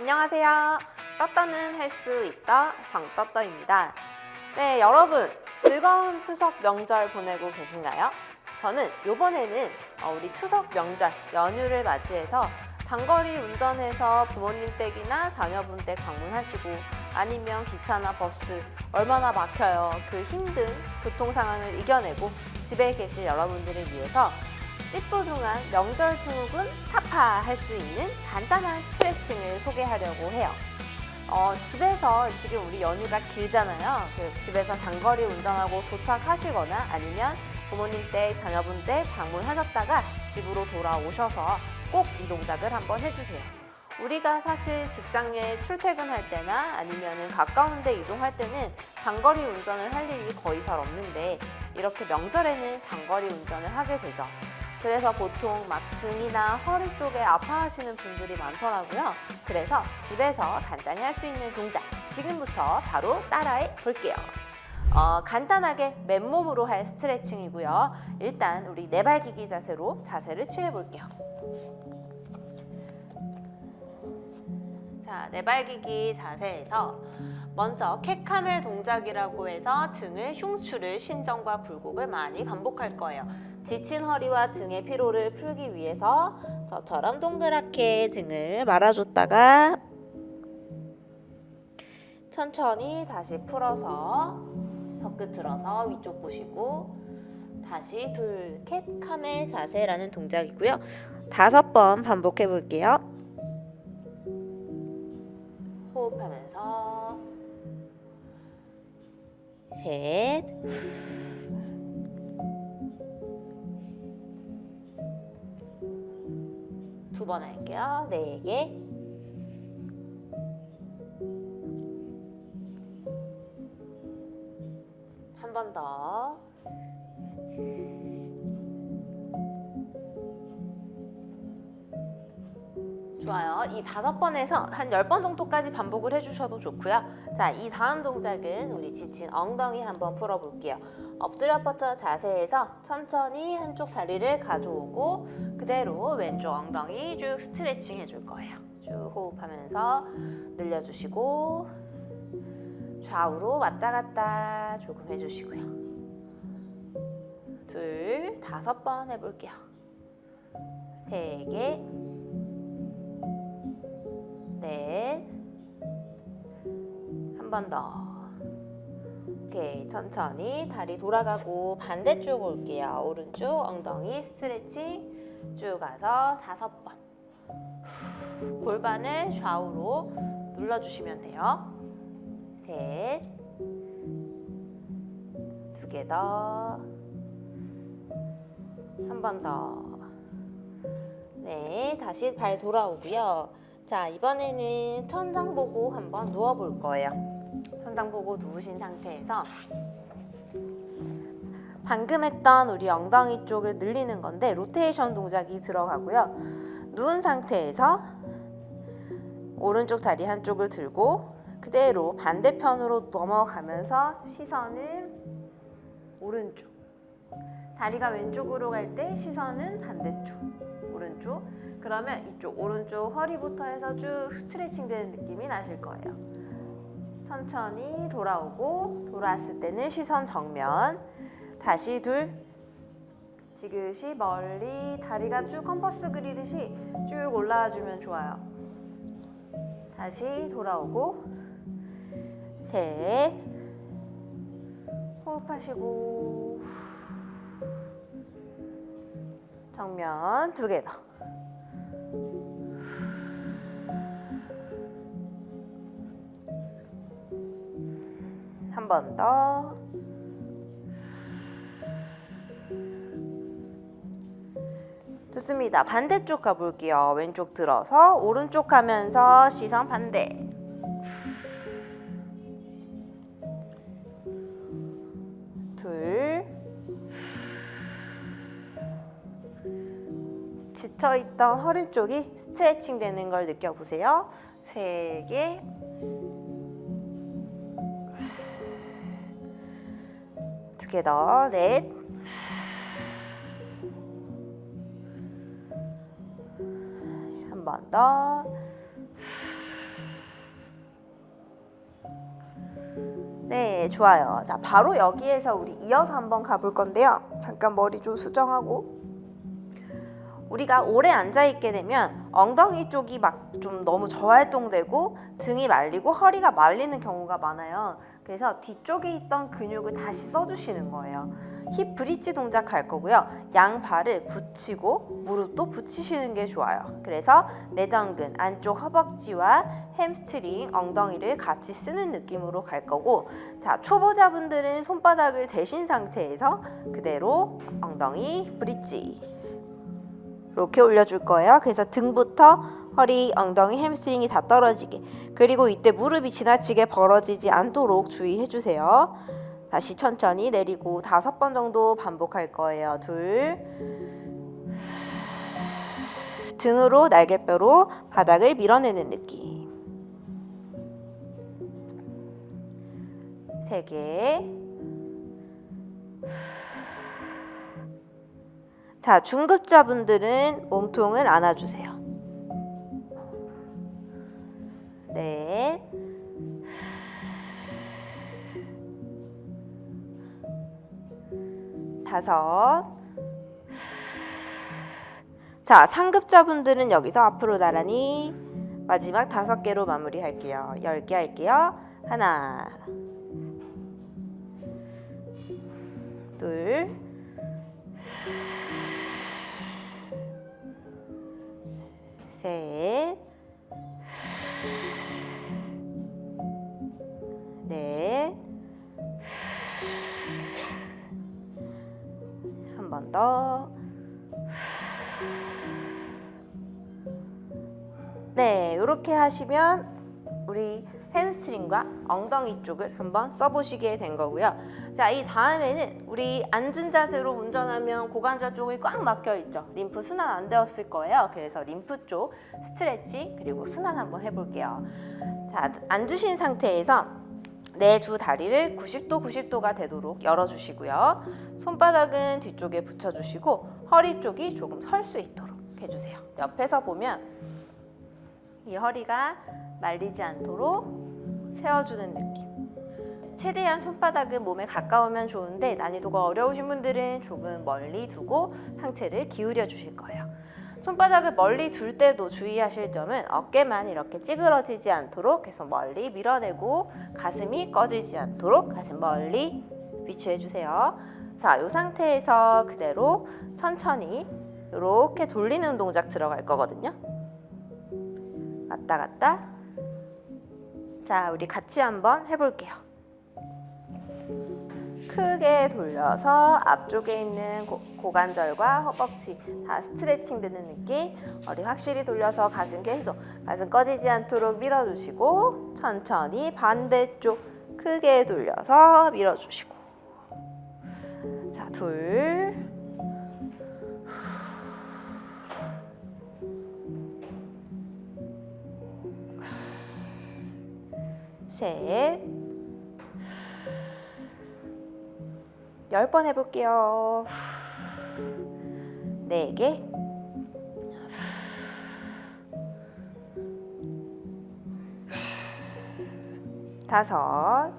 안녕하세요. 떴떠는 할 수 있다 정떠떠입니다. 네, 여러분 즐거운 추석 명절 보내고 계신가요? 저는 이번에는 어, 우리 추석 명절 연휴를 맞이해서 장거리 운전해서 부모님 댁이나 자녀분 댁 방문하시고 아니면 기차나 버스 얼마나 막혀요. 그 힘든 교통 상황을 이겨내고 집에 계실 여러분들을 위해서 찌뿌둥한 명절 증후군 타파할 수 있는 간단한 스트레칭을 소개하려고 해요. 어, 집에서 지금 우리 연휴가 길잖아요. 그 집에서 장거리 운전하고 도착하시거나 아니면 부모님 댁, 자녀분 댁 방문하셨다가 집으로 돌아오셔서 꼭 이 동작을 한번 해주세요. 우리가 사실 직장에 출퇴근할 때나 아니면 가까운 데 이동할 때는 장거리 운전을 할 일이 거의 잘 없는데 이렇게 명절에는 장거리 운전을 하게 되죠. 그래서 보통 막 등이나 허리 쪽에 아파하시는 분들이 많더라고요. 그래서 집에서 간단히 할 수 있는 동작 지금부터 바로 따라해 볼게요. 어, 간단하게 맨몸으로 할 스트레칭이고요. 일단 우리 네발기기 자세로 자세를 취해 볼게요. 자, 네발기기 자세에서 먼저 캣카멜 동작이라고 해서 등을 흉추를 신전과 굴곡을 많이 반복할 거예요. 지친 허리와 등의 피로를 풀기 위해서 저처럼 동그랗게 등을 말아줬다가 천천히 다시 풀어서 혀끝 들어서 위쪽 보시고 다시 둘, 캣 카멜 자세라는 동작이고요. 다섯 번 반복해 볼게요. 호흡하면서 셋 번 할게요. 네 개. 한 번 더. 좋아요. 이 다섯 번에서 한 열 번 정도까지 반복을 해주셔도 좋고요. 자, 이 다음 동작은 우리 지친 엉덩이 한번 풀어볼게요. 엎드려 뻗쳐 자세에서 천천히 한쪽 다리를 가져오고 그대로 왼쪽 엉덩이 쭉 스트레칭 해줄 거예요. 쭉 호흡하면서 늘려주시고 좌우로 왔다 갔다 조금 해주시고요. 둘, 다섯 번 해볼게요. 세 개, 넷, 한 번 더. 오케이, 천천히 다리 돌아가고 반대쪽 올게요. 오른쪽 엉덩이 스트레칭 쭉 가서 다섯 번. 골반을 좌우로 눌러주시면 돼요. 셋, 두 개 더, 한 번 더. 네, 다시 발 돌아오고요. 자, 이번에는 천장 보고 한번 누워 볼 거예요. 천장 보고 누우신 상태에서 방금 했던 우리 엉덩이 쪽을 늘리는 건데 로테이션 동작이 들어가고요. 누운 상태에서 오른쪽 다리 한쪽을 들고 그대로 반대편으로 넘어가면서 시선은 오른쪽. 다리가 왼쪽으로 갈 때 시선은 반대쪽. 오른쪽. 그러면 이쪽 오른쪽 허리부터 해서 쭉 스트레칭 되는 느낌이 나실 거예요. 천천히 돌아오고 돌아왔을 때는 시선 정면. 다시 둘. 지그시 멀리 다리가 쭉 컴퍼스 그리듯이 쭉 올라와 주면 좋아요. 다시 돌아오고 셋. 호흡하시고 정면 두 개 더. 한 번 더. 좋습니다. 반대쪽 가볼게요. 왼쪽 들어서 오른쪽 하면서 시선 반대. 둘. 지쳐있던 허리 쪽이 스트레칭 되는 걸 느껴보세요. 세 개. 두 개 더. 넷. 한다. 네, 좋아요. 자, 바로 여기에서 우리 이어서 한번 가볼 건데요. 잠깐 머리 좀 수정하고. 우리가 오래 앉아 있게 되면 엉덩이 쪽이 막 좀 너무 저활동되고 등이 말리고 허리가 말리는 경우가 많아요. 그래서 뒤쪽에 있던 근육을 다시 써주시는 거예요. 힙 브릿지 동작 할 거고요. 양 발을 붙이고 무릎도 붙이시는 게 좋아요. 그래서 내전근 안쪽 허벅지와 햄스트링 엉덩이를 같이 쓰는 느낌으로 갈 거고 자 초보자분들은 손바닥을 대신 상태에서 그대로 엉덩이 브릿지 이렇게 올려줄 거예요. 그래서 등부터 허리, 엉덩이, 햄스트링이 다 떨어지게. 그리고 이때 무릎이 지나치게 벌어지지 않도록 주의해 주세요. 다시 천천히 내리고 다섯 번 정도 반복할 거예요. 둘. 등으로 날개뼈로 바닥을 밀어내는 느낌. 세 개. 자, 중급자분들은 몸통을 안아주세요. 다섯. 자, 상급자분들은 여기서 앞으로 나란히 마지막 다섯 개로 마무리할게요. 열 개 할게요. 하나. 둘. 셋, 번 더. 네, 이렇게 하시면 우리 햄스트링과 엉덩이 쪽을 한번 써보시게 된 거고요. 자, 이 다음에는 우리 앉은 자세로 운전하면 고관절 쪽이 꽉 막혀 있죠. 림프 순환 안 되었을 거예요. 그래서 림프 쪽 스트레치 그리고 순환 한번 해볼게요. 자, 앉으신 상태에서 내 두 다리를 90도 90도가 되도록 열어주시고요. 손바닥은 뒤쪽에 붙여주시고 허리 쪽이 조금 설 수 있도록 해주세요. 옆에서 보면 이 허리가 말리지 않도록 세워주는 느낌. 최대한 손바닥은 몸에 가까우면 좋은데 난이도가 어려우신 분들은 조금 멀리 두고 상체를 기울여 주실 거예요. 손바닥을 멀리 둘 때도 주의하실 점은 어깨만 이렇게 찌그러지지 않도록 계속 멀리 밀어내고 가슴이 꺼지지 않도록 가슴 멀리 위치해 주세요. 자, 이 상태에서 그대로 천천히 이렇게 돌리는 동작 들어갈 거거든요. 왔다 갔다. 자, 우리 같이 한번 해볼게요. 크게 돌려서 앞쪽에 있는 고, 고관절과 허벅지 다 스트레칭 되는 느낌. 머리 확실히 돌려서 가슴 계속 가슴 꺼지지 않도록 밀어주시고 천천히 반대쪽 크게 돌려서 밀어주시고. 자, 둘. 셋. 열 번 해볼게요. 네 개. 다섯.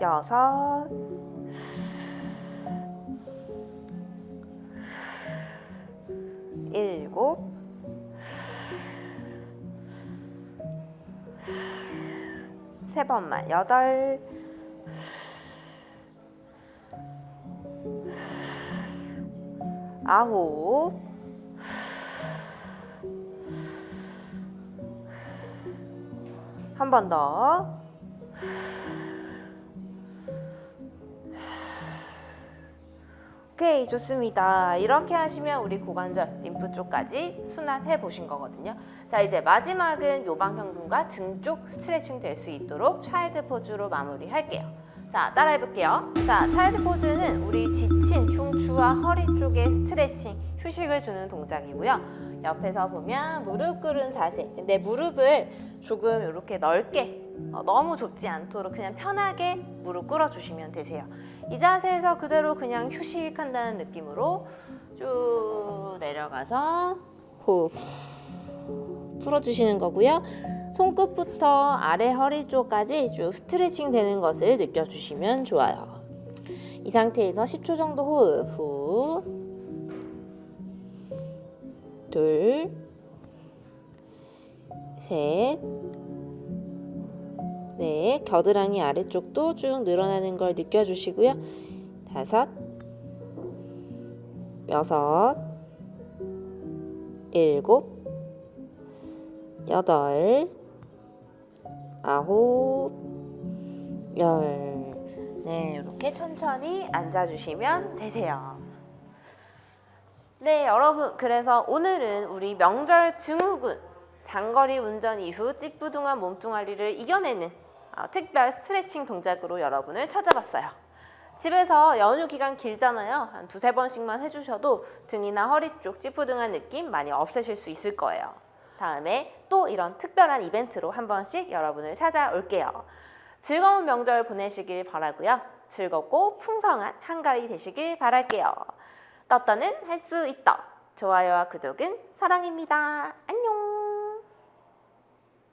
여섯. 세 번만. 여덟. 아홉. 한 번 더. 오케이 좋습니다. 이렇게 하시면 우리 고관절 림프 쪽까지 순환해 보신 거거든요. 자 이제 마지막은 요방형근과 등 쪽 스트레칭 될 수 있도록 차일드 포즈로 마무리 할게요. 자 따라해 볼게요. 자 차일드 포즈는 우리 지친 흉추와 허리 쪽에 스트레칭 휴식을 주는 동작이고요. 옆에서 보면 무릎 꿇은 자세. 근데 무릎을 조금 이렇게 넓게 어, 너무 좁지 않도록 그냥 편하게 무릎 꿇어 주시면 되세요. 이 자세에서 그대로 그냥 휴식한다는 느낌으로 쭉 내려가서 호흡 풀어주시는 거고요. 손끝부터 아래 허리 쪽까지 쭉 스트레칭 되는 것을 느껴주시면 좋아요. 이 상태에서 10초 정도 호흡 후, 둘, 셋, 네, 겨드랑이 아래쪽도 쭉 늘어나는 걸 느껴주시고요. 다섯, 여섯, 일곱, 여덟, 아홉, 열. 네, 이렇게 천천히 앉아주시면 되세요. 네, 여러분. 그래서 오늘은 우리 명절 증후군, 장거리 운전 이후 찌뿌둥한 몸뚱아리를 이겨내는 어, 특별 스트레칭 동작으로 여러분을 찾아봤어요. 집에서 연휴 기간 길잖아요. 한 두세 번씩만 해주셔도 등이나 허리 쪽 찌뿌둥한 느낌 많이 없애실 수 있을 거예요. 다음에 또 이런 특별한 이벤트로 한 번씩 여러분을 찾아올게요. 즐거운 명절 보내시길 바라고요. 즐겁고 풍성한 한가위 되시길 바랄게요. 떴떠는 할 수 있다. 좋아요와 구독은 사랑입니다. 안녕.